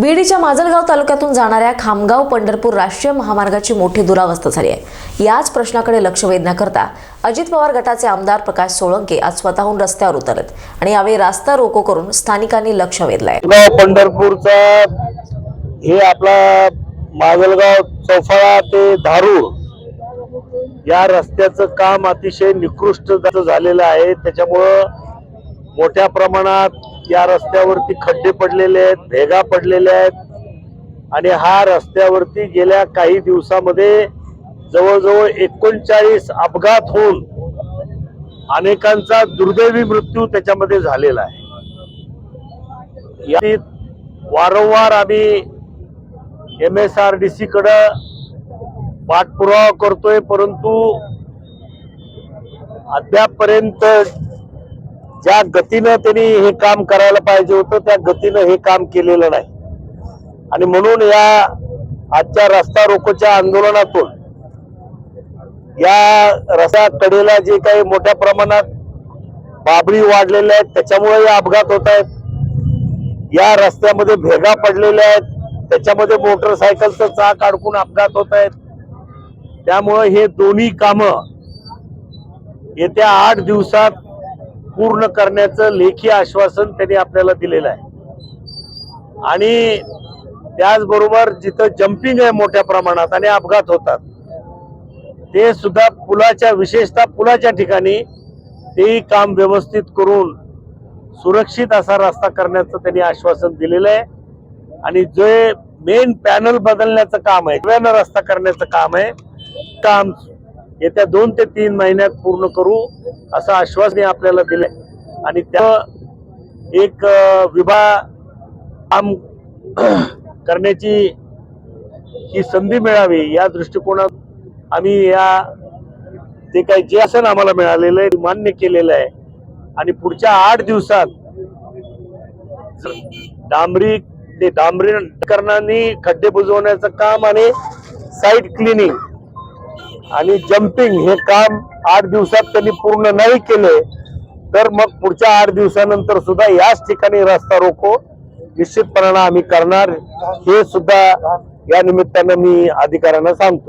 बीडीच्या माजलगाव तालुक्यातून जाणाऱ्या खामगाव पंढरपूर राष्ट्रीय महामार्गाची मोठी दुरावस्था झाली आहे. याच प्रश्नाकडे लक्ष वेधण्याकरता अजित पवार गटाचे आमदार प्रकाश सोळंके आज स्वतःहून रस्त्यावर उतरत आणि यावेळी रास्ता रोको करून स्थानिकांनी लक्ष वेधलंय. पंढरपूरचा हे आपला माजलगाव चौफाळा ते धारूर या रस्त्याचं काम अतिशय निकृष्ट झालेलं आहे. त्याच्यामुळं मोठ्या प्रमाणात या रस्त्यावरती खड्डे पडलेले आहेत भेगा पडलेल्या आहेत. आणि हा रस्त्यावरती गेल्या काही दिवसामध्ये जवळजवळ एकोणचाळीस अपघात होऊन अनेकांचा दुर्दैवी मृत्यू त्याच्यामध्ये झालेला आहे. यात वारंवार आम्ही M S R D C कडं पाठपुरावा करतोय परंतु अद्यापपर्यंत ज्या गतीनं त्यांनी हे काम करायला पाहिजे होतं त्या गतीनं हे काम केलेलं नाही. आणि म्हणून या आजच्या रस्ता रोकोच्या आंदोलनातून या रस्ता कडेला जे काही मोठ्या प्रमाणात बाबरी वाढलेल्या आहेत त्याच्यामुळे हे अपघात होत आहेत. या रस्त्यामध्ये भेगा पडलेल्या आहेत त्याच्यामध्ये मोटरसायकलचं चाक अडकून अपघात होत आहेत. त्यामुळे हे दोन्ही कामं येत्या आठ दिवसात पूर्ण करण्याचं लेखी आश्वासन त्यांनी आपल्याला दिलेलं आहे. आणि त्याचबरोबर जिथं जम्पिंग आहे मोठ्या प्रमाणात आणि अपघात होतात ते सुद्धा पुलाच्या विशेषतः पुलाच्या ठिकाणी तेही काम व्यवस्थित करून सुरक्षित असा रस्ता करण्याचं त्यांनी आश्वासन दिलेलं आहे. आणि जे मेन पॅनल बदलण्याचं काम आहे नव्यानं रस्ता करण्याचं काम आहे काम येत्या दोन ते तीन महिन्यात पूर्ण करू असं आश्वासन आपल्याला दिलंय. आणि त्या एक विभाग काम करण्याची ही संधी मिळावी या दृष्टिकोनात आम्ही या ते काही जे आसन आम्हाला मिळालेलं आहे मान्य केलेलं आहे. आणि पुढच्या आठ दिवसात डांबरी ते डांबरीकरणाने खड्डे बुजवण्याचं काम आणि साईड क्लिनिंग आणि जम्पिंग हे काम आठ दिवसात त्यांनी पूर्ण नाही केले तर मग पुढच्या आठ दिवसानंतर सुद्धा याच ठिकाणी रस्ता रोको. निश्चितपणानं आम्ही करणार. हे सुद्धा या निमित्तानं मी अधिकाऱ्यांना सांगतो.